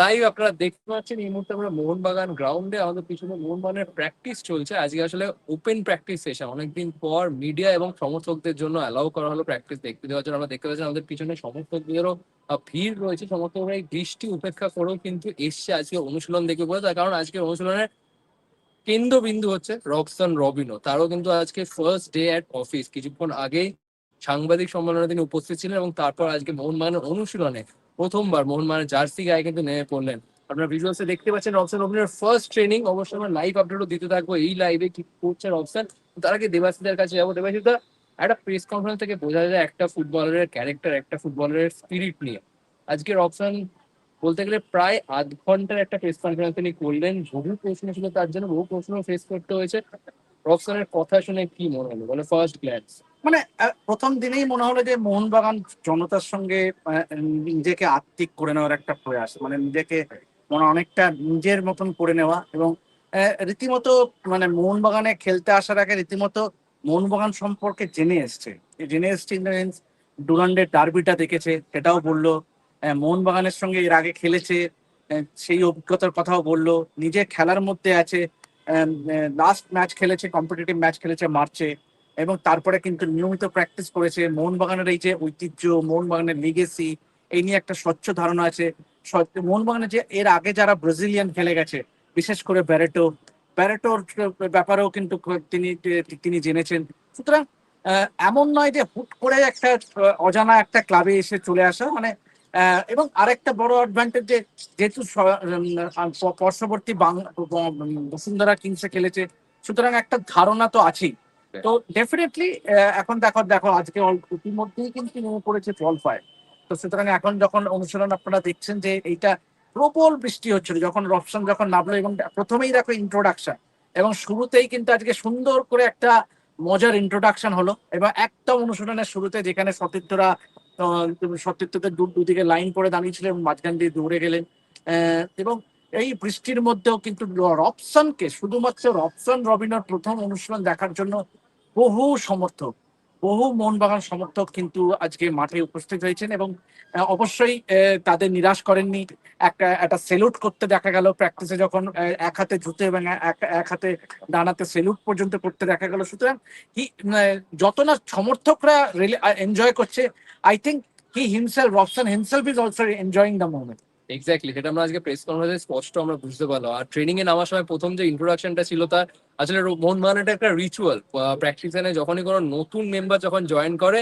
Live আপনারা দেখতে পাচ্ছেন, এই মুহূর্তে আমরা মোহনবাগান গ্রাউন্ডে আমাদের পিছনে মোহনবাগানের প্র্যাকটিস চলছে। আজকে আসলে ওপেন প্র্যাকটিস অনেকদিন পর মিডিয়া এবং সমর্থকদের জন্য করা দেখতে। আমরা দেখতে পাচ্ছি আমাদের পিছনে সমর্থকদেরও ভিড় রয়েছে। বৃষ্টি উপেক্ষা করেও কিন্তু এসছে আজকে অনুশীলন দেখে বলে তার কারণ আজকে অনুশীলনের কেন্দ্রবিন্দু হচ্ছে রবসন রবিনো। তারও কিন্তু আজকে ফার্স্ট ডে অ্যাট অফিস কিছুক্ষণ আগেই সাংবাদিক সম্মেলনে তিনি উপস্থিত ছিলেন এবং তারপর আজকে মোহনবাগানের অনুশীলনে প্রথমবার মোহনবাগানের জার্সি গায়ে কিন্তু নেমে পড়লেন। আপনারা ভিজুয়ালসে দেখতে পাচ্ছেন রবসন রবিনের ফার্স্ট ট্রেনিং অবশ্যই আমরা লাইভ আপডেটও দিতে থাকব এই লাইভে কি করছে রবসন। তার আগে দেবাশিসের কাছে যাব। দেবাশিসদা, একটা প্রেস কনফারেন্স থেকে বোঝা যায় একটা ফুটবলারের ক্যারেক্টার একটা ফুটবলারের স্পিরিট নিয়ে। আজকে রবসন বলতে গেলে প্রায় আধ ঘণ্টার একটা প্রেস কনফারেন্স তিনি করলেন। বহু প্রশ্ন ছিল তার জন্য, বহু প্রশ্ন ফেস করতে হয়েছে। রবসনের কথা শুনে কি মনে হলো? বলে ফার্স্ট গ্ল্যান্স মানে প্রথম দিনেই মনে হলো যে মোহনবাগান জনতার সঙ্গে নিজেকে আত্মিক করে নেওয়ার একটা প্রয়াস। মানে নিজেকে মনে অনেকটা নিজের মতন করে নেওয়া এবং রীতিমতো মানে মোহনবাগানে খেলতে আসার আগে রীতিমতো মোহনবাগান সম্পর্কে জেনে এসছে। জেনে এসছে ইন ডুরান্ডের ডার্বিটা দেখেছে, সেটাও বলল। মোহনবাগানের সঙ্গে এর আগে খেলেছে সেই অভিজ্ঞতার কথাও বলল। নিজে খেলার মধ্যে আছে লাস্ট ম্যাচ খেলেছে কম্পিটিটিভ ম্যাচ খেলেছে মার্চে। এবং তারপরে কিন্তু নিয়মিত প্র্যাকটিস করেছে মোহনবাগানের এই যে ঐতিহ্য, মোহনবাগানের লিগেসি এই নিয়ে একটা স্বচ্ছ ধারণা আছে। মোহনবাগানের যে এর আগে যারা ব্রাজিলিয়ান খেলে গেছে, বিশেষ করে ব্যারেটো ব্যারেটোর ব্যাপারেও কিন্তু তিনি তিনি জেনেছেন। সুতরাং এমন নয় যে হুট করে একটা অজানা একটা ক্লাবে এসে চলে আসা মানে এবং আরেকটা বড় অ্যাডভান্টেজ যে যেহেতু পার্শ্ববর্তী বসুন্ধরা কিংসে খেলেছে, সুতরাং একটা ধারণা তো আছেই। তো ডেফিনেটলি এখন দেখো দেখো, আজকে ইতিমধ্যেই কিন্তু নেমে পড়েছে জলপায় তো সুতরাং এখন যখন অনুশীলন আপনারা দেখছেন যে এইটা প্রবল বৃষ্টি হচ্ছিল, যখন রপশন যখন নামলো এবং প্রথমেই দেখো ইন্ট্রোডাকশন এবং শুরুতেই কিন্তু আজকে সুন্দর করে একটা মজার ইন্ট্রোডাকশন হলো এবং একটা অনুশীলনের শুরুতে যেখানে সতীর্থরা সতীর্থদের দুদিকে লাইন করে দাঁড়িয়েছিলেন এবং মাঝখান দিয়ে দৌড়ে গেলেন। এবং এই বৃষ্টির মধ্যেও কিন্তু রবসনকে শুধুমাত্র রবসন রবিনের প্রথম অনুশীলন দেখার জন্য বহু সমর্থক, বহু মোহনবাগান সমর্থক কিন্তু আজকে মাঠে উপস্থিত হয়েছেন এবং অবশ্যই তাদের নিরাশ করেননি। একটা একটা সেলুট করতে দেখা গেল প্র্যাকটিসে যখন এক হাতে জুতে এবং এক হাতে ডানাতে সেলুট পর্যন্ত করতে দেখা গেল। সুতরাং হি যত না সমর্থকরা এনজয় করছে I think he himself Robson himself is also enjoying the moment exactly সেটা আমরা আজকে প্রেস কনফারেন্সে স্পষ্ট আমরা বুঝতে পারলাম। আর ট্রেনিং এ নামার সময় প্রথম যে ইন্ট্রোডাকশনটা ছিল তার আসলে মন মানাটা একটা রিচুয়াল প্র্যাকটিসে যখনই কোনো নতুন মেম্বার যখন জয়েন করে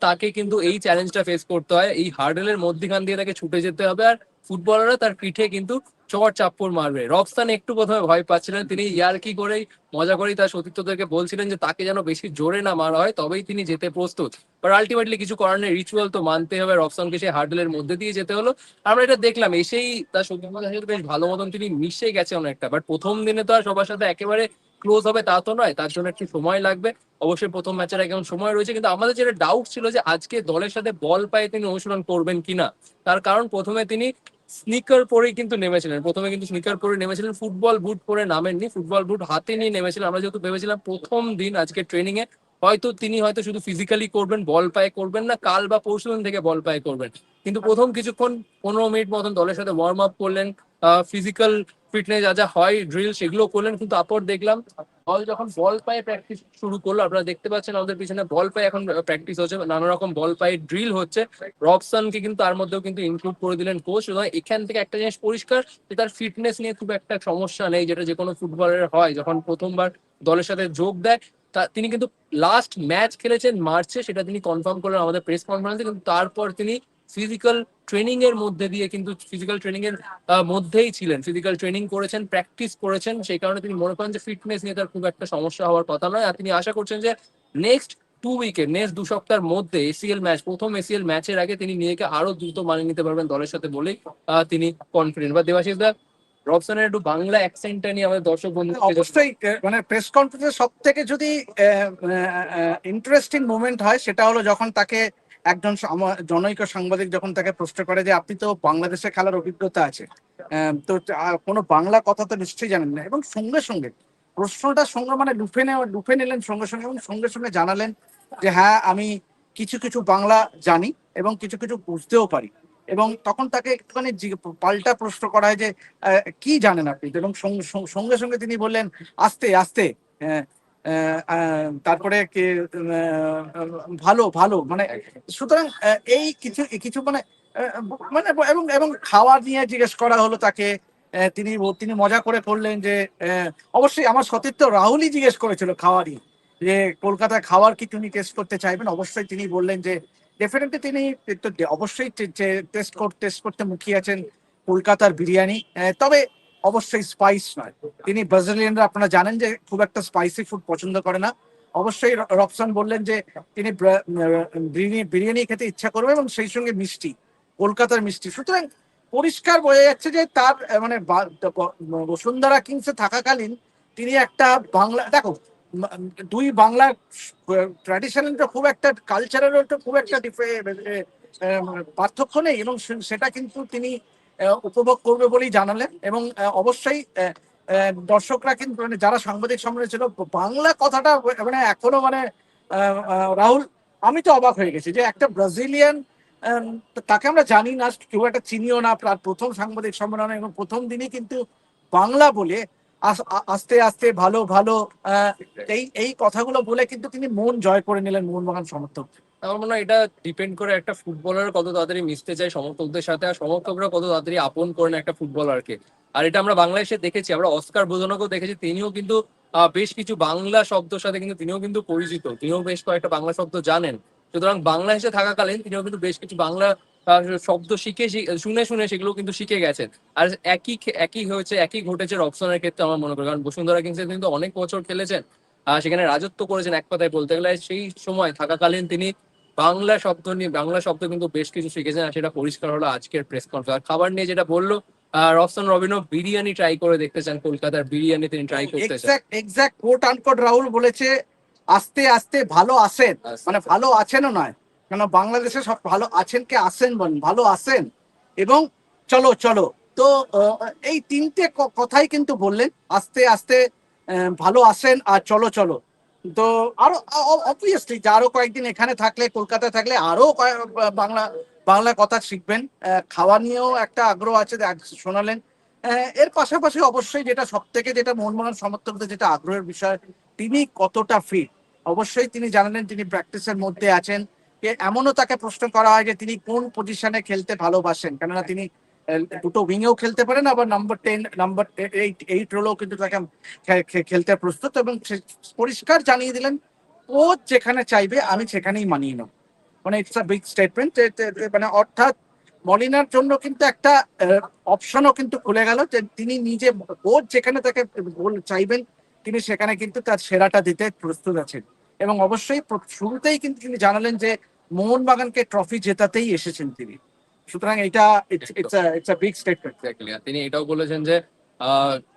তাকে কিন্তু এই চ্যালেঞ্জটা ফেস করতে হয়। এই হার্ডেলের মধ্যখান দিয়ে তাকে ছুটে যেতে হবে। আর ফুটবলাররা তার পিঠে কিন্তু চর চাপ্পর মারবে। রবস্থান একটু প্রথমে ভয় পাচ্ছিলেন। তিনি ইয়ার কি করেই মজা করেই তার সতীর্থদেরকে বলছিলেন যে, তাকে যেন বেশি জোরে না মারা হয়, তবেই তিনি যেতে প্রস্তুত। বাট আলটিমেটলি কিছু করার নেই। রিচুয়াল তো মানতে হবে। রবসনকে সেই হার্ডেলের মধ্যে দিয়ে যেতে হলো। আমরা এটা দেখলাম। এসেই তার সতীর্থদের সাথে বেশ ভালো মতন তিনি মিশে গেছে অনেকটা। বাট প্রথম দিনে তো আর সবার সাথে একেবারে ক্লোজ হবে তা তো নয়। তার জন্য একটু সময় লাগবে। অবশ্যই প্রথম ম্যাচের কেমন সময় রয়েছে। কিন্তু আমাদের যেটা ডাউট ছিল যে, আজকে দলের সাথে বল পায়ে তিনি অনুশীলন করবেন কিনা। তার কারণ প্রথমে তিনি স্নিকার পরেই কিন্তু নেমেছিলেন। প্রথমে কিন্তু স্নিকার পরে নেমেছিলেন ফুটবল বুট পরে নামেননি ফুটবল বুট হাতে নিয়ে নেমেছিলেন। আমরা যেহেতু ভেবেছিলাম প্রথম দিন আজকে ট্রেনিং এ, হয়তো তিনি হয়তো শুধু ফিজিক্যালি করবেন বল পায়ে করবেন না, কাল বা পরশু থেকে বল পায়ে করবেন। কিন্তু প্রথম কিছুক্ষণ পনেরো মিনিট মতন দলের সাথে ওয়ার্ম আপ করলেন ফিজিক্যাল ফিটনেস যা যা হয় ড্রিল সেগুলো করলেন, কিন্তু তারপর দেখলাম বল যখন বল পায়ে প্র্যাকটিস শুরু করল, আপনারা দেখতে পাচ্ছেন আমাদের পিছনে বল পায়ে এখন প্র্যাকটিস হচ্ছে, নানা রকম বল পায়ে ড্রিল হচ্ছে। রবসনকে কিন্তু তার মধ্যেও কিন্তু ইনক্লুড করে দিলেন কোচ সুতরাং এখান থেকে একটা জিনিস পরিষ্কার যে তার ফিটনেস নিয়ে খুব একটা সমস্যা নেই, যেটা যে কোনো ফুটবলের হয়। যখন প্রথমবার দলের সাথে যোগ দেয় তিনি কিন্তু লাস্ট ম্যাচ খেলেছেন মার্চে, সেটা তিনি কনফার্ম করলেন আমাদের প্রেস কনফারেন্সে কিন্তু তারপর তিনি ফিজিক্যাল ট্রেনিং এর মধ্যে দিয়ে কিন্তু ফিজিক্যাল ট্রেনিং এর মধ্যেই ছিলেন। ফিজিক্যাল ট্রেনিং করেছেন প্র্যাকটিস করেছেন, সেই কারণে তিনি মনে করেন যে ফিটনেস নিয়ে তার খুব একটা সমস্যা হওয়ার কথা নয়। আর তিনি আশা করছেন যে নেক্সট টু উইকে নেক্সট দু সপ্তাহের মধ্যে এসিএল ম্যাচ প্রথম এসিএল ম্যাচের আগে তিনি নিজেকে আরও দ্রুত মানিয়ে নিতে পারবেন দলের সাথে বলেই তিনি কনফিডেন্ট বা দেবাশিস দা, রবসনের একটু বাংলা অ্যাকসেন্টটা নিয়ে আমাদের দর্শক বন্ধু অবশ্যই মানে প্রেস কনফারেন্সে সব থেকে যদি ইন্টারেস্টিং মোমেন্ট হয়, সেটা হলো যখন তাকে একজন জনৈক সাংবাদিক যখন তাকে প্রশ্ন করে যে, আপনি তো বাংলাদেশে খেলার অভিজ্ঞতা আছে। তো কোনো বাংলা কথা তো নিশ্চয়ই জানেন না। এবং সঙ্গে সঙ্গে প্রশ্নটা সঙ্গে মানে লুফে নেওয়া, লুফে নিলেন সঙ্গে সঙ্গে এবং সঙ্গে সঙ্গে জানালেন যে হ্যাঁ আমি কিছু কিছু বাংলা জানি এবং কিছু কিছু বুঝতেও পারি। এবং তখন তাকে একটুখানি পাল্টা প্রশ্ন করা হয় যে কি জানেন আপনি? এবং সঙ্গে, সঙ্গে- তিনি বললেন, আস্তে আস্তে। তারপরে ভালো ভালো মানে সুতরাং এই কিছু কিছু মানে মানে এবং এবং খাওয়া নিয়ে জিজ্ঞেস করা হলো তাকে তিনি তিনি মজা করে করলেন যে অবশ্যই আমার সতীর্থ রাহুলই জিজ্ঞেস করেছিল খাওয়ারই যে কলকাতায় খাওয়ার কি তিনি টেস্ট করতে চাইবেন? অবশ্যই তিনি বললেন যে ডেফিনেটলি তিনি অবশ্যই টেস্ট করতে মুখিয়ে আছেন কলকাতার বিরিয়ানি। তবে অবশ্যই স্পাইস নয়। তিনি ব্রাজিলিয়ানরা আপনারা জানেন যে খুব একটা স্পাইসি ফুড পছন্দ করে না। অবশ্যই রবসান বললেন যে তিনি বিরিয়ানি খেতে ইচ্ছা করবে এবং সেই সঙ্গে মিষ্টি, কলকাতার মিষ্টি। সুতরাং পরিষ্কার বোঝা যাচ্ছে যে তার মানে বসুন্ধরা কিংসে থাকাকালীন তিনি একটা বাংলা, দেখো দুই বাংলার ট্র্যাডিশনাল তো খুব একটা কালচারেরও তো খুব একটা পার্থক্য নেই এবং সেটা কিন্তু তিনি উপভোগ করবে বলেই জানালেন এবং অবশ্যই দর্শকরা কিন্তু মানে যারা সাংবাদিক সম্মেলনে ছিল, বাংলা কথাটা মানে এখনও মানে রাহুল, আমি তো অবাক হয়ে গেছি যে একটা ব্রাজিলিয়ান তাকে আমরা জানি না, কেউ একটা চিনিও না তার প্রথম সাংবাদিক সম্মেলনে এবং প্রথম দিনই কিন্তু বাংলা বলে আস্তে আস্তে ভালো ভালো এই এই কথাগুলো বলে কিন্তু তিনি মন জয় করে নিলেন মোহনবাগান সমর্থক আমার মনে হয় এটা ডিপেন্ড করে একটা ফুটবলার কত তাড়াতাড়ি মিশতে চায়, সমর্থকদের সাথে, আর সমর্থকরা কত তাড়াতাড়ি আপন করেন একটা ফুটবলারকে আর এটা আমরা বাংলাদেশে দেখেছি, আমরা অস্কার বোধনকেও দেখেছি, তিনিও কিন্তু বেশ কিছু বাংলা শব্দের সাথে কিন্তু তিনিও কিন্তু পরিচিত, তিনিও বেশ কয়েকটা বাংলা শব্দ জানেন। সুতরাং বাংলাদেশে থাকাকালীন তিনিও কিন্তু বেশ কিছু বাংলা শব্দ শিখে শুনে শুনে সেগুলো কিন্তু শিখে গেছেন। আর একই একই হয়েছে, একই ঘটেছে রবসনের ক্ষেত্রে আমার মনে করি কারণ বসুন্ধরা কিংসে কিন্তু অনেক বছর খেলেছেন সেখানে রাজত্ব করেছেন এক কথায় বলতে গেলে, সেই সময় থাকাকালীন তিনি বাংলা শব্দ নিয়ে বাংলা শব্দ কিন্তু বেশ কিছু শিখেছেন আর সেটা পরিষ্কার হলো আজকের প্রেস কনফারেন্স খাবার নিয়ে যেটা বলল রফসান রবিনও বিরিয়ানি ট্রাই করে দেখতে চান কলকাতার বিরিয়ানি তিনি ট্রাই করতে চান এক্সাক্ট কোট আনকোট রাহুল বলেছে আস্তে আস্তে ভালো আসেন মানে ভালো আছেনও নয় কেন বাংলাদেশে সব ভালো আছেন কে আসেন বলেন ভালো আসেন এবং চলো চলো। তো এই তিনটে ক- কথাই কিন্তু বললেন আস্তে আস্তে ভালো আসেন আর চলো চলো। তো আরও অবভিয়াসলি যে আরও কয়েকদিন এখানে থাকলে, কলকাতায় থাকলে আরও বাংলা বাংলা কথা শিখবেন। খাওয়া নিয়েও একটা আগ্রহ আছে শোনালেন। এর পাশাপাশি অবশ্যই যেটা সব থেকে যেটা মোহনবাগান সমর্থকদের যেটা আগ্রহের বিষয়, তিনি কতটা ফিট অবশ্যই তিনি জানালেন, তিনি প্র্যাকটিসের মধ্যে আছেন। এমনও তাকে প্রশ্ন করা হয় যে তিনি কোন পজিশনে খেলতে ভালোবাসেন? কেননা তিনি দুটো উইংেও খেলতে পারেন, আবার number ten number eight eight রোলেও কিন্তু তাকে খেলতে প্রস্তুত এবং পরিষ্কার জানিয়ে দিলেন কোচ যেখানে চাইবে আমি সেখানেই মানিয়ে নেব। মানে ইটস আ বিগ স্টেটমেন্ট মানে অর্থাৎ মলিনার জন্য কিন্তু একটা অপশনও কিন্তু খুলে গেল যে তিনি নিজে কোচ যেখানে তাকে বল- চাইবেন, তিনি সেখানে কিন্তু তার সেরাটা দিতে প্রস্তুত আছেন। এবং অবশ্যই শুরুতেই কিন্তু তিনি জানালেন যে মোহনবাগানকে ট্রফি জেতাতেই এসেছেন তিনি। সুতরাং এটা ইটস বিগ স্টেটমেন্ট তিনি এটাও বলেছেন যে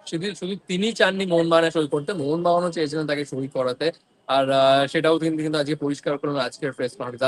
শুধু শুধু তিনি চাননি মোহনবাগানে সই করতে মোহনবাগানও চেয়েছিলেন তাকে সই করাতে। আর সেটাও তিনি কিন্তু আজকে পরিষ্কার করলেন আজকের প্রেস কনফারেন্স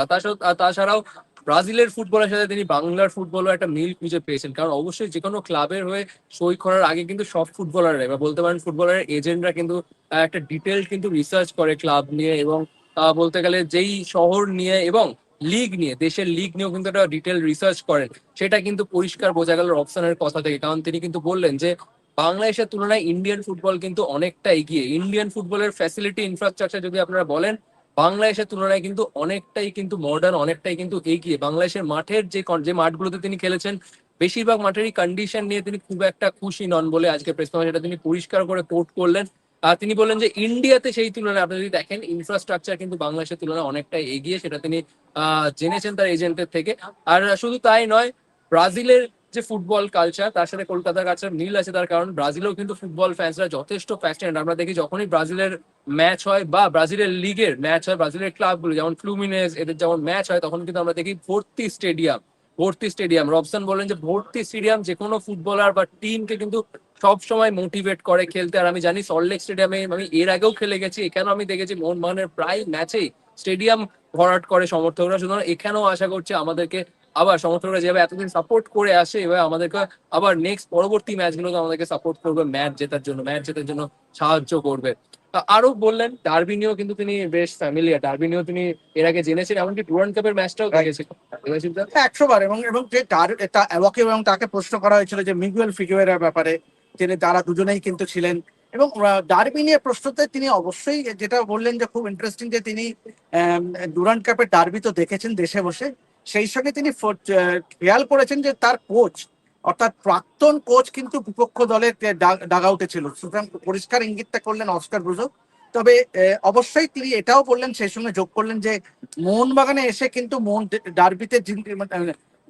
তাছাড়াও ব্রাজিলের ফুটবলের সাথে তিনি বাংলার ফুটবলও একটা মিল খুঁজে পেয়েছেন। কারণ অবশ্যই যে কোনো ক্লাবের হয়ে সই করার আগে কিন্তু সব ফুটবলাররা বা বলতে পারেন ফুটবলারের এজেন্টরা কিন্তু একটা ডিটেল কিন্তু রিসার্চ করে ক্লাব নিয়ে এবং আহ, বলতে গেলে যেই শহর নিয়ে এবং লিগ নিয়ে, দেশের লিগ নিয়েও কিন্তু একটা ডিটেল রিসার্চ করেন। সেটা কিন্তু পরিষ্কার বোঝা গেল রবসানের কথা থেকে, কারণ তিনি কিন্তু বললেন যে, বাংলাদেশের তুলনায় ইন্ডিয়ান ফুটবল কিন্তু অনেকটা এগিয়ে। ইন্ডিয়ান ফুটবলের ফ্যাসিলিটি ইনফ্রাস্ট্রাকচার যদি আপনারা বলেন, বাংলাদেশের তুলনায় কিন্তু অনেকটাই কিন্তু মডার্ন অনেকটাই কিন্তু এগিয়ে। বাংলাদেশের মাঠের যে যে মাঠগুলোতে তিনি খেলেছেন, বেশিরভাগ মাঠেরই কন্ডিশন নিয়ে তিনি খুব একটা খুশি নন বলে আজকে প্রেস সেটা তিনি পরিষ্কার করে কোট করলেন। তিনি বললেন যে ইন্ডিয়াতে সেই তুলনায়, আপনি যদি দেখেন ইনফ্রাস্ট্রাকচার কিন্তু বাংলাদেশের তুলনায় অনেকটাই এগিয়ে, সেটা তিনি জেনেছেন তার এজেন্টের থেকে। আর শুধু তাই নয়, ব্রাজিলের যে ফুটবল কালচার তার সাথে কলকাতার কালচার মিল আছে, তার কারণ ব্রাজিলেও কিন্তু ফুটবল ফ্যান্সরা যথেষ্ট প্যাশনেট আমরা দেখি যখনই ব্রাজিলের ম্যাচ হয় বা ব্রাজিলের লিগের ম্যাচ হয়, ব্রাজিলের ক্লাবগুলো যেমন ফ্লুমিনেস এদের যেমন ম্যাচ হয়, তখন কিন্তু আমরা দেখি ভর্তি স্টেডিয়াম ভর্তি স্টেডিয়াম রবসন বলেন যে ভর্তি স্টেডিয়াম যে কোনো ফুটবলার বা টিমকে কিন্তু সব সময় মোটিভেট করে খেলতে। আর আমি জানি সল্টলেক স্টেডিয়ামে আমি এর আগেও খেলে গেছি এখানেও আমি দেখেছি মোহনবাগানের প্রায় ম্যাচেই স্টেডিয়াম ভরাট করে সমর্থকরা। সুতরাং এখানেও আশা করছি আমাদেরকে আবার সমর্থকরা যেভাবে এতদিন সাপোর্ট করে আসে এভাবে আমাদেরকে আবার নেক্সট পরবর্তী ম্যাচগুলোতে আমাদেরকে সাপোর্ট করবে ম্যাচ জেতার জন্য ম্যাচ জেতার জন্য সাহায্য করবে। আরও বললেন ডার্বি নিয়েও কিন্তু তিনি বেশ ফ্যামিলিয়ার ডার্বি নিয়েও তিনি এর আগে জেনেছেন এমনকি ডুরান্ড কাপের ম্যাচটাও. দেখেছেন। দেবাশিস একশো বার এবং এবং যে এবং তাকে প্রশ্ন করা হয়েছিল যে মিগুয়েল ফিগুয়েরার ব্যাপারে তিনি, তারা দুজনেই কিন্তু ছিলেন। এবং ডারবি নিয়ে প্রশ্নতে তিনি অবশ্যই যেটা বললেন যে, খুব ইন্টারেস্টিং যে, তিনি ডুরান্ড কাপের ডার্বি তো দেখেছেন দেশে বসে। সেই সঙ্গে তিনি খেয়াল করেছেন যে, তার কোচ, অর্থাৎ প্রাক্তন কোচ কিন্তু বিপক্ষ দলের ডাগ আউটে ছিল। সুতরাং পরিষ্কার ইঙ্গিতটা করলেন অস্কার ব্রুজো। তবে অবশ্যই তিনি এটাও বললেন, সেই সঙ্গে যোগ করলেন যে, মোহনবাগানে এসে কিন্তু মোহন ডার্বিতে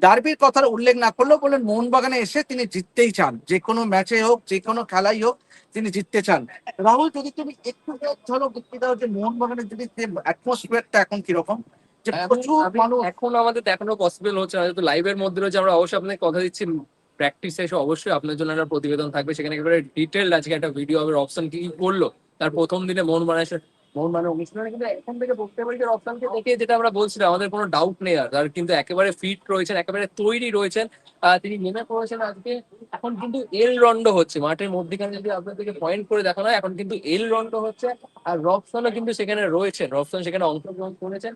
ডার্বির কথার উল্লেখ না করলেও বললেন মোহনবাগানে এসে তিনি জিততেই চান। যে কোনো ম্যাচে হোক যে কোনো খেলাই হোক তিনি জিততে চান। রাহুল যদি তুমি একটু ঝলক দেখতে দাও যে মোহনবাগানের যদি অ্যাটমসফিয়ারটা এখন কীরকম এখন আমাদের দেখানো পসিবল হচ্ছে। না যেহেতু লাইভের মধ্যে রয়েছে আমরা অবশ্যই আপনাকে কথা দিচ্ছি। প্র্যাকটিস এসে অবশ্যই আপনার জন্য একটা প্রতিবেদন থাকবে। সেখানে একেবারে ডিটেল আজকে একটা ভিডিও হবে অপশন কি করল। তার প্রথম দিনে মন মানে অনুষ্ঠানে কিন্তু এখন থেকে বলতে পারি যে রপ্তানকে দেখে যেটা আমরা বলছিলাম, আমাদের কোনো ডাউট নেই আর। তার কিন্তু একেবারে ফিট রয়েছেন, একেবারে তৈরি রয়েছেন। তিনি নেমে পড়েছেন আজকে। এখন কিন্তু এল রন্ড হচ্ছে। মাঠের মধ্যখানে যদি আপনাদেরকে পয়েন্ট করে দেখানো হয়, এখন কিন্তু এল রন্ড হচ্ছে। আর রবসনও কিন্তু সেখানে রয়েছেন। রবসন সেখানে অংশগ্রহণ করেছেন।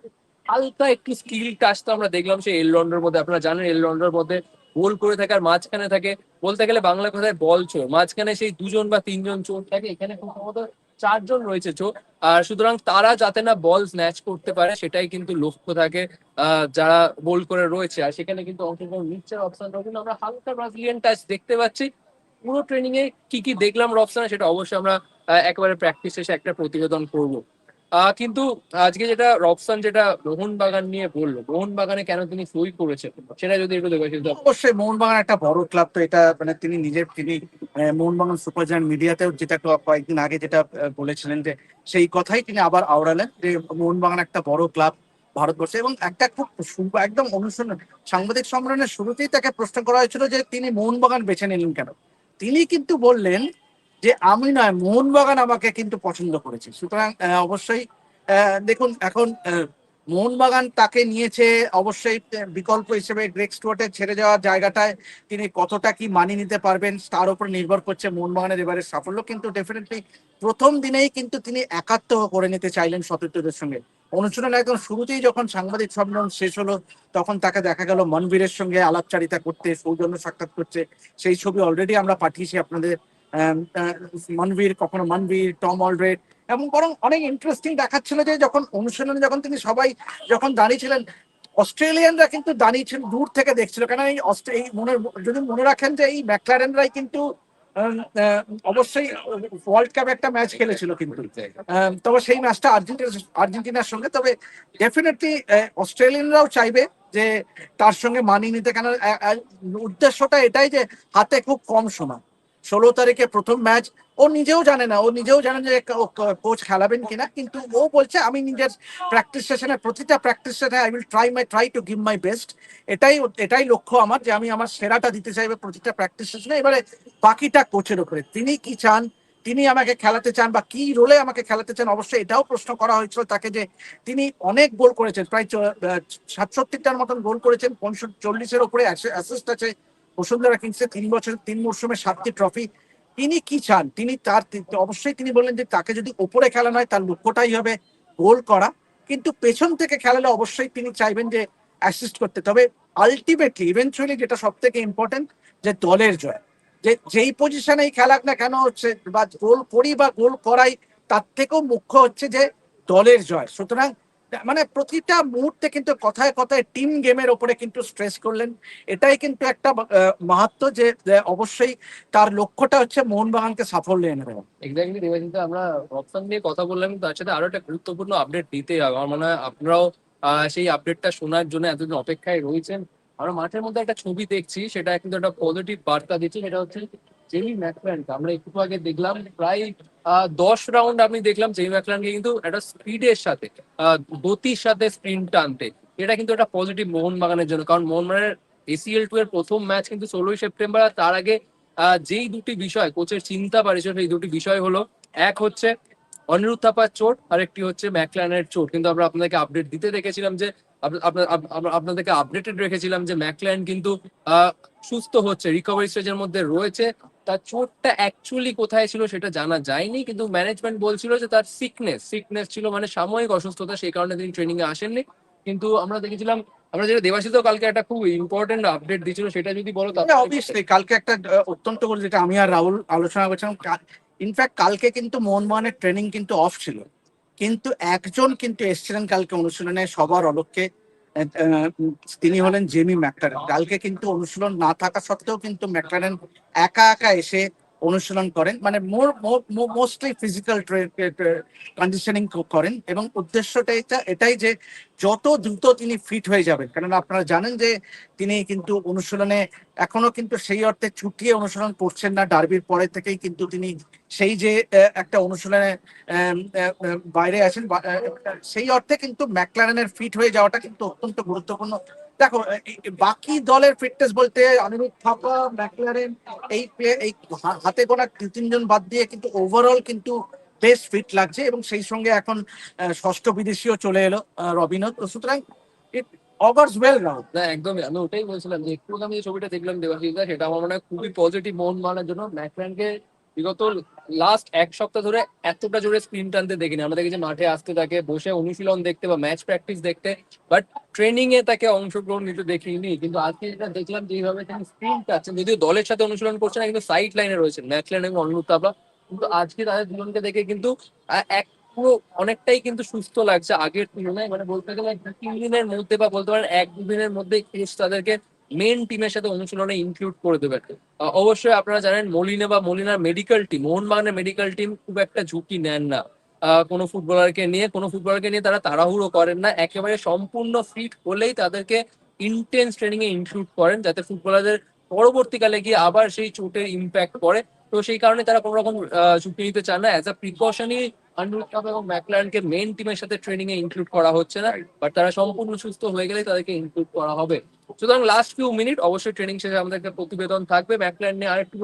হালকা একটু স্কিল টাচ তো আমরা দেখলাম সেই এল রন্ডের মধ্যে। আপনারা জানেন এল রন্ডের মধ্যে গোল করে থাকে আর মাঝখানে থাকে। বলতে গেলে বাংলা কথায় বল চোর। মাঝখানে সেই দুজন বা তিনজন চোর থাকে। এখানে খুব সম্ভবত চারজন রয়েছে চো আর সুতরাং তারা যাতে না বল স্ন্যাচ করতে পারে, সেটাই কিন্তু লক্ষ্য থাকে যারা বোল করে রয়েছে। আর সেখানে কিন্তু অংশগ্রহণ নিচ্ছে অপশন কিন্তু আমরা হালকা ব্রাজিলিয়ান টাচ দেখতে পাচ্ছি। পুরো ট্রেনিং এ কি কি দেখলাম রপসানা সেটা অবশ্যই আমরা একবারে প্র্যাকটিস শেষে একটা প্রতিবেদন করব। কিন্তু আজকে যেটা রবসান যেটা মোহনবাগান নিয়ে বলল মোহনবাগানে কেন তিনি সই করেছেন? সেটা যদি একটু দেখবে কিন্তু অবশ্যই মোহনবাগান একটা বড় ক্লাব তো এটা মানে তিনি নিজের তিনি আহ, মোহনবাগান সুপার জায়ান্ট মিডিয়াতেও যেটা কয়েকদিন আগে যেটা বলেছিলেন যে সেই কথাই তিনি আবার আওড়ালেন যে মোহনবাগান একটা বড় ক্লাব ভারতবর্ষে। এবং একটা খুব একদম অনুষ্ঠান সাংবাদিক সম্মেলনের শুরুতেই তাকে প্রশ্ন করা হয়েছিল যে তিনি মোহনবাগান বেছে নিলেন কেন? তিনি কিন্তু বললেন যে আমি নয়, মোহনবাগান আমাকে কিন্তু পছন্দ করেছে। সুতরাং অবশ্যই দেখুন, এখন মোহনবাগান তাকে নিয়েছে অবশ্যই বিকল্প হিসেবে গ্রেক স্টুয়ার্টের ছেড়ে যাওয়ার জায়গাটায় তিনি কতটা কি মানিয়ে নিতে পারবেন, তার উপর নির্ভর করছে মোহনবাগানের এবারের সাফল্য। কিন্তু ডেফিনেটলি প্রথম দিনেই কিন্তু তিনি একাত্ম করে নিতে চাইলেন সতীর্থদের সঙ্গে। অনুশীলন একদম শুরুতেই যখন সাংবাদিক সম্মেলন শেষ হলো, তখন তাকে দেখা গেল মনবীরের সঙ্গে আলাপচারিতা করতে, সৌজন্য সাক্ষাৎ করছে। সেই ছবি অলরেডি আমরা পাঠিয়েছি আপনাদের মনবীর কখনো মনবীর টম অলরেড এবং বরং অনেক ইন্টারেস্টিং দেখাচ্ছিল যে যখন অনুশীলনে যখন তিনি সবাই যখন দাঁড়িয়েছিলেন, অস্ট্রেলিয়ানরা কিন্তু দাঁড়িয়েছিল, দূর থেকে দেখছিল। কেন এই এই মনে, যদি মনে রাখেন যে এই ম্যাকলারেনরাই কিন্তু অবশ্যই ওয়ার্ল্ড কাপ একটা ম্যাচ খেলেছিল কিন্তু। তবে সেই ম্যাচটা আর্জেন্টিনা, আর্জেন্টিনার সঙ্গে। তবে ডেফিনেটলি অস্ট্রেলিয়ানরাও চাইবে যে তার সঙ্গে মানিয়ে নিতে। কেন উদ্দেশ্যটা এটাই যে হাতে খুব কম সময়। ষোলো তারিখে প্রথম ম্যাচ। ও নিজেও জানে না, ও নিজেও জানে যে কোচ খেলাবেন কিনা, কিন্তু ও বলছে, আমি নিজের প্র্যাকটিস সেশনে প্রতিটা প্র্যাকটিস সেশনে I will try my try to give my best এটাই এটাই লক্ষ্য আমার যে আমি আমার সেরাটা দিতে চাইবে প্রতিটা প্র্যাকটিস সেশনে এবারে বাকিটা কোচের উপরে, তিনি কি চান, তিনি আমাকে খেলাতে চান বা কি রোলে আমাকে খেলাতে চান, অবশ্যই এটাও প্রশ্ন করা হয়েছিল তাকে যে তিনি অনেক গোল করেছেন, প্রায় সাতষট্টিটার মতন গোল করেছেন, পঁয়ষট্টি, চল্লিশের উপরে অ্যাসিস্ট আছে বসুন্ধরা কিংসে তিন বছর, তিন মরশুমে সাতটি ট্রফি তিনি কি চান? তিনি তার অবশ্যই তিনি বললেন যে তাকে যদি ওপরে খেলানো হয়, তার লক্ষ্যটাই হবে গোল করা। কিন্তু পেছন থেকে খেলালে অবশ্যই তিনি চাইবেন যে অ্যাসিস্ট করতে। তবে আলটিমেটলি ইভেনচুয়ালি যেটা সব থেকে ইম্পর্টেন্ট যে দলের জয়। যে যেই পজিশনেই খেলাক না কেন হচ্ছে, বা গোল করি বা গোল করাই, তার থেকেও মুখ্য হচ্ছে যে দলের জয়। সুতরাং মানে প্রতিটা মুহূর্তে কিন্তু কথায় কথায় টিম গেমের ওপরে কিন্তু স্ট্রেস করলেন। এটাই কিন্তু একটা মাহাত্ম যে অবশ্যই তার লক্ষ্যটা হচ্ছে মোহনবাগানকে সাফল্য এনে দেওয়া। এক্স্যাক্টলি দেবাশিস দা, আমরা রপ্তান নিয়ে কথা বললাম তার সাথে আরও একটা গুরুত্বপূর্ণ আপডেট দিতে হবে। আমার মনে হয় আপনারাও সেই আপডেটটা শোনার জন্য এতদিন অপেক্ষায় রয়েছেন। আমরা মাঠের মধ্যে একটা ছবি দেখছি সেটা কিন্তু একটা পজিটিভ বার্তা দিচ্ছে সেটা হচ্ছে জেমি ম্যাকল্যান্ড আমরা একটু আগে দেখলাম, প্রায় দশ রাউন্ড আমি দেখলাম জেমি ম্যাকল্যান্ডকে কিন্তু একটা স্পিডের সাথে গতির সাথে স্প্রিন্ট টানতে। এটা কিন্তু একটা পজিটিভ মোহনবাগানের জন্য, কারণ মোহনবাগানের এসিএল টু এর প্রথম ম্যাচ কিন্তু ষোলোই সেপ্টেম্বর, আর তার আগে যেই দুটি বিষয় কোচের চিন্তা বাড়িয়েছিল সেই দুটি বিষয় হলো, এক হচ্ছে অনিরুদ্ধ থাপার চোট, আর একটি হচ্ছে ম্যাকলানের চোট। কিন্তু আমরা আপনাদেরকে আপডেট দিতে দেখেছিলাম যে আপনাদেরকে আপডেটেড রেখেছিলাম যে ম্যাকল্যান্ড কিন্তু সুস্থ হচ্ছে রিকভারি স্টেজের মধ্যে রয়েছে। তার চোটটা অ্যাকচুয়ালি কোথায় ছিল সেটা জানা যায়নি, কিন্তু ম্যানেজমেন্ট বলছিল যে তার সিকনেস সিকনেস ছিল মানে সাময়িক অসুস্থতা, সেই কারণে তিনি ট্রেনিং এ আসেননি। কিন্তু আমরা দেখেছিলাম, আমরা যেটা দেবাশিসও কালকে একটা খুব ইম্পর্টেন্ট আপডেট দিয়েছিল, সেটা যদি বলো অবভিয়াসলি কালকে একটা অত্যন্ত করে যেটা আমি আর রাহুল আলোচনা করছিলাম ইনফ্যাক্ট কালকে কিন্তু মোহনবাগানের ট্রেনিং কিন্তু অফ ছিল। কিন্তু একজন কিন্তু এসেছিলেন কালকে অনুশীলনে সবার অলক্ষ্যে তিনি হলেন জেমি ম্যাকলারেন কালকে কিন্তু অনুশীলন না থাকা সত্ত্বেও কিন্তু ম্যাকলারেন একা একা এসে অনুশীলন করেন মানে মোর মোস্টলি ফিজিক্যাল কন্ডিশনিং করেন এবং উদ্দেশ্যটা এটা, এটাই যে যত দ্রুত তিনি ফিট হয়ে যাবেন কারণ আপনারা জানেন যে তিনি কিন্তু অনুশীলনে এখনও কিন্তু সেই অর্থে ছুটিয়ে অনুশীলন করছেন না ডার্বির পরে থেকেই কিন্তু তিনি সেই যে একটা অনুশীলনে বাইরে আছেন সেই অর্থে কিন্তু ম্যাকলারেনের ফিট হয়ে যাওয়াটা কিন্তু অত্যন্ত গুরুত্বপূর্ণ। দেখো বাকি দলের ফিটনেস বলতে অনিরুদ্ধ থাপা ম্যাকলারেন এই এই হাতে গোনা তিনজন বাদ দিয়ে কিন্তু ওভারঅল কিন্তু বেশ ফিট লাগছে এবং সেই সঙ্গে এখন ষষ্ঠ বিদেশিও চলে এলো তো সুতরাং ইট অগার্স ওয়েল নাও না, একদমই। আমি ওটাই বলছিলাম যে একটু আমি যে ছবিটা দেখলাম দেবাশিস সেটা আমার মনে হয় খুবই পজিটিভ মন মানার জন্য। ম্যাকম্যানকে বিগত লাস্ট এক সপ্তাহ ধরে এতটা জোরে স্ক্রিন টানতে দেখিনি। আমরা দেখেছি মাঠে আসতে তাকে বসে অনুশীলন দেখতে বা ম্যাচ প্র্যাকটিস দেখতে বাট ট্রেনিং এ তাকে অংশগ্রহণ নিতে দেখিনি। কিন্তু আজকে যেটা দেখলাম যেভাবে তিনি স্ক্রিন টাচ্ছেন যদিও দলের সাথে অনুশীলন করছে না, কিন্তু সাইড লাইনে রয়েছেন। ম্যাকলেন এবং অনিরুদ্ধ থাপা কিন্তু আজকে তাদের দুজনকে দেখে কিন্তু এক পুরো অনেকটাই কিন্তু সুস্থ লাগছে আগের তুলনায়। মানে বলতে গেলে তিন দিনের মধ্যে বা বলতে পারেন এক দুদিনের মধ্যে তাদেরকে মেন টিমের সাথে অনুশীলনে ইনক্লুড করে দেবে। অবশ্যই আপনারা জানেন, মলিনা বা মলিনার মেডিকেল টিম মোহনবাগানের মেডিকেল টিম খুব একটা ঝুঁকি নেন না। কোনো ফুটবলারকে নিয়ে, কোনো ফুটবলারকে নিয়ে তারা তাড়াহুড়ো করেন না। একেবারে সম্পূর্ণ ফিট হলেই তাদেরকে ইন্টেন্স ট্রেনিং এ ইনক্লুড করেন, যাতে ফুটবলারদের পরবর্তীকালে গিয়ে আবার সেই চোটের ইম্প্যাক্ট পড়ে। তো সেই কারণে তারা কোনো রকম ঝুঁকি নিতে চান না। অ্যাজ আ প্রিকশনই আন্ডারউড এবং ম্যাকলারেনকে মেন টিমের সাথে ট্রেনিং এ ইনক্লুড করা হচ্ছে না বাট তারা সম্পূর্ণ সুস্থ হয়ে গেলে তাদেরকে ইনক্লুড করা হবে। সুতরাং লাস্ট ফিউ মিনিট অবশ্যই ট্রেনিং শেষে আমাদের একটা প্রতিবেদন থাকবে। ম্যাকলারেন নিয়ে আরেকটু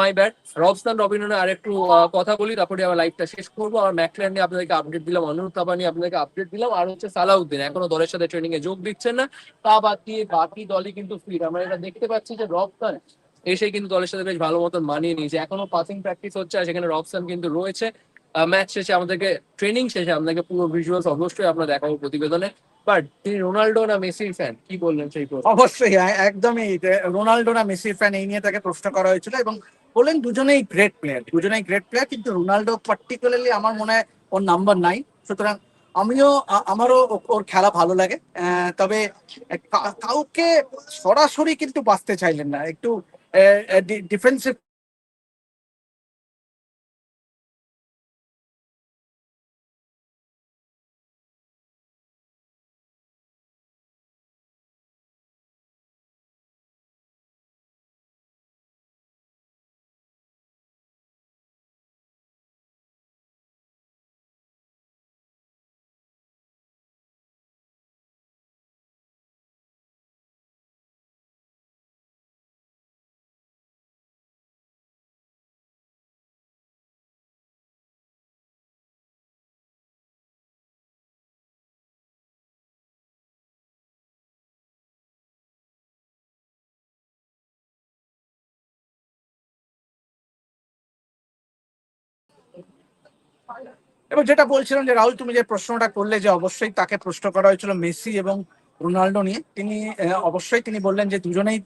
মাই ব্যাট রবস্তান রবিননে আরেকটু কথা বলি, তারপরে আবার লাইভটা শেষ করব। আর ম্যাকলারেন নিয়ে আপনাদেরকে আপডেট দিলাম অনুরোধ তাপা নিয়ে আপনাদেরকে আপডেট দিলাম, আর হচ্ছে সালাউদ্দিন, এখনও দলের সাথে ট্রেনিং এ যোগ দিচ্ছেন না। তা বাদ দিয়ে বাকি দলই কিন্তু ফিট আমরা এটা দেখতে পাচ্ছি যে রবস্তান এসে কিন্তু দলের সাথে বেশ ভালো মতন মানিয়ে নিয়েছে। এখনও পাসিং প্র্যাকটিস হচ্ছে, আর সেখানে রবসান কিন্তু রয়েছে। ম্যাচ শেষে আমাদেরকে ট্রেনিং শেষে আমাদেরকে পুরো ভিজুয়ালস অবশ্যই আমরা দেখাবো প্রতিবেদনে। বাট তিনি রোনাল্ডো না মেসির ফ্যান কি বললেন সেই অবশ্যই একদমই রোনাল্ডো না মেসির ফ্যান এই নিয়ে তাকে প্রশ্ন করা হয়েছিল এবং বললেন দুজনেই গ্রেট প্লেয়ার দুজনেই গ্রেট প্লেয়ার কিন্তু রোনাল্ডো পার্টিকুলারলি আমার মনে হয় ওর নাম্বার নাই সুতরাং আমিও আমারও ওর খেলা ভালো লাগে। তবে কাউকে সরাসরি কিন্তু বাঁচতে চাইলেন না। একটু ডিফেন্সিভ এবং যেটা বলছিলাম যে রাহুল তুমি যে প্রশ্নটা করলে যে অবশ্যই তাকে প্রশ্ন করা হয়েছিল মেসি এবং রোনাল্ডো নিয়ে তিনি অবশ্যই তিনি বললেন যে দুজনেই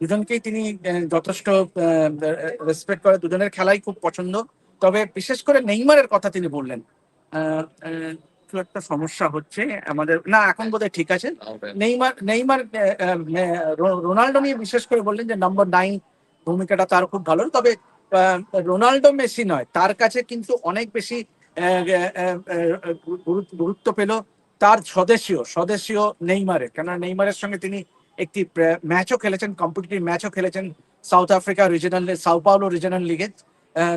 দুজনকেই তিনি যথেষ্ট রেসপেক্ট করে। দুজনের খেলাই খুব পছন্দ। তবে বিশেষ করে নেইমারের কথা তিনি বললেন। একটু সমস্যা হচ্ছে আমাদের না এখন বোধহয় ঠিক আছে। নেইমার নেইমার রোনাল্ডো নিয়ে বিশেষ করে বললেন যে নাম্বার নাইন ভূমিকাটা তার খুব ভালো। তবে রোনাল্ডো মেসি নয়, তার কাছে কিন্তু অনেক বেশি গুরুত্ব- পেল তার স্বদেশীয় স্বদেশীয় নেইমারের। কেননা নেইমারের সঙ্গে তিনি একটি ম্যাচও খেলেছেন কম্পিটিটিভ ম্যাচও খেলেছেন South Africa regional Sao Paulo regional লিগে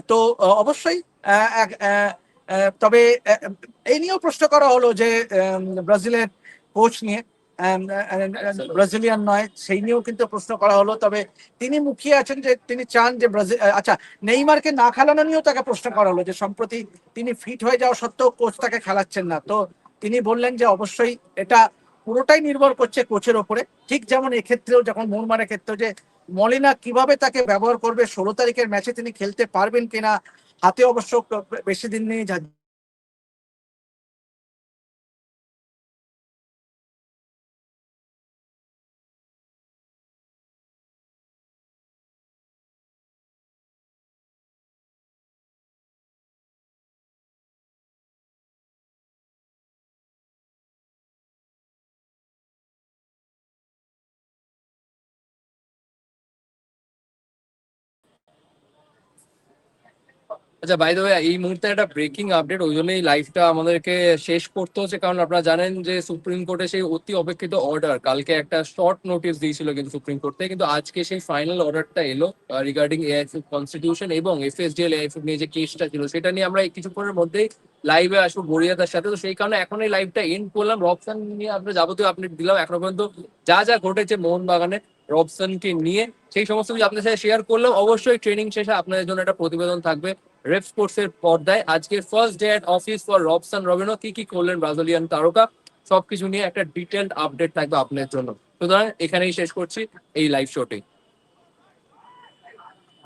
তো অবশ্যই তবে এই নিয়েও প্রশ্ন করা হলো যে ব্রাজিলের কোচ নিয়ে ব্রাজিলিয়ান নয়, সেই নিয়েও কিন্তু প্রশ্ন করা হলো। তবে তিনি মুখিয়ে আছেন যে, তিনি চান যে ব্রাজিল আচ্ছা নেইমারকে না খেলানো নিয়েও তাকে প্রশ্ন করা হলো যে, সম্প্রতি তিনি ফিট হয়ে যাওয়া সত্ত্বেও কোচ তাকে খেলাচ্ছেন না। তো তিনি বললেন যে, অবশ্যই এটা পুরোটাই নির্ভর করছে কোচের ওপরে। ঠিক যেমন এক্ষেত্রেও যখন মোহনবাগানের ক্ষেত্রে যে, মলিনা কীভাবে তাকে ব্যবহার করবে, ষোলো তারিখের ম্যাচে তিনি খেলতে পারবেন কিনা, হাতে অবশ্য বেশি দিন নেই আচ্ছা বাই দ্য এই মুহূর্তে একটা ব্রেকিং আপডেট ওই জন্যই লাইভটা আমাদেরকে শেষ করতে হচ্ছে, কারণ আপনারা জানেন যে সুপ্রিম কোর্টে সেই অতি অপেক্ষিত অর্ডার কালকে একটা শর্ট নোটিশ দিয়েছিল কিন্তু সুপ্রিম কোর্ট কিন্তু আজকে সেই ফাইনাল অর্ডারটা এলো রিগার্ডিং এআইএফএফ কনস্টিটিউশন এবং এফএসডিএল এআইএফএফ নিয়ে যে কেসটা ছিল, সেটা নিয়ে আমরা কিছুক্ষণের মধ্যেই লাইভে আসব গড়িয়াদার সাথে। তো সেই কারণে এখন এই লাইভটা এন্ড করলাম। রবসান নিয়ে আমরা যাবতীয় আপডেট দিলাম। এখনও পর্যন্ত যা যা ঘটেছে মোহনবাগানে রবসানকে নিয়ে সেই সমস্ত কিছু আপনার সাথে শেয়ার করলাম। অবশ্যই ট্রেনিং শেষে আপনাদের জন্য একটা প্রতিবেদন থাকবে। রেপ স্পোর্টসের পর্দায়। আজকে first day at office for Robson Robinho কি কি করলেন ব্রাজিলিয়ান তারকা? সবকিছু নিয়ে একটা ডিটেলড আপডেট থাকবে আপনাদের জন্য। সুতরাং এখানেই শেষ করছি এই লাইভ শোটি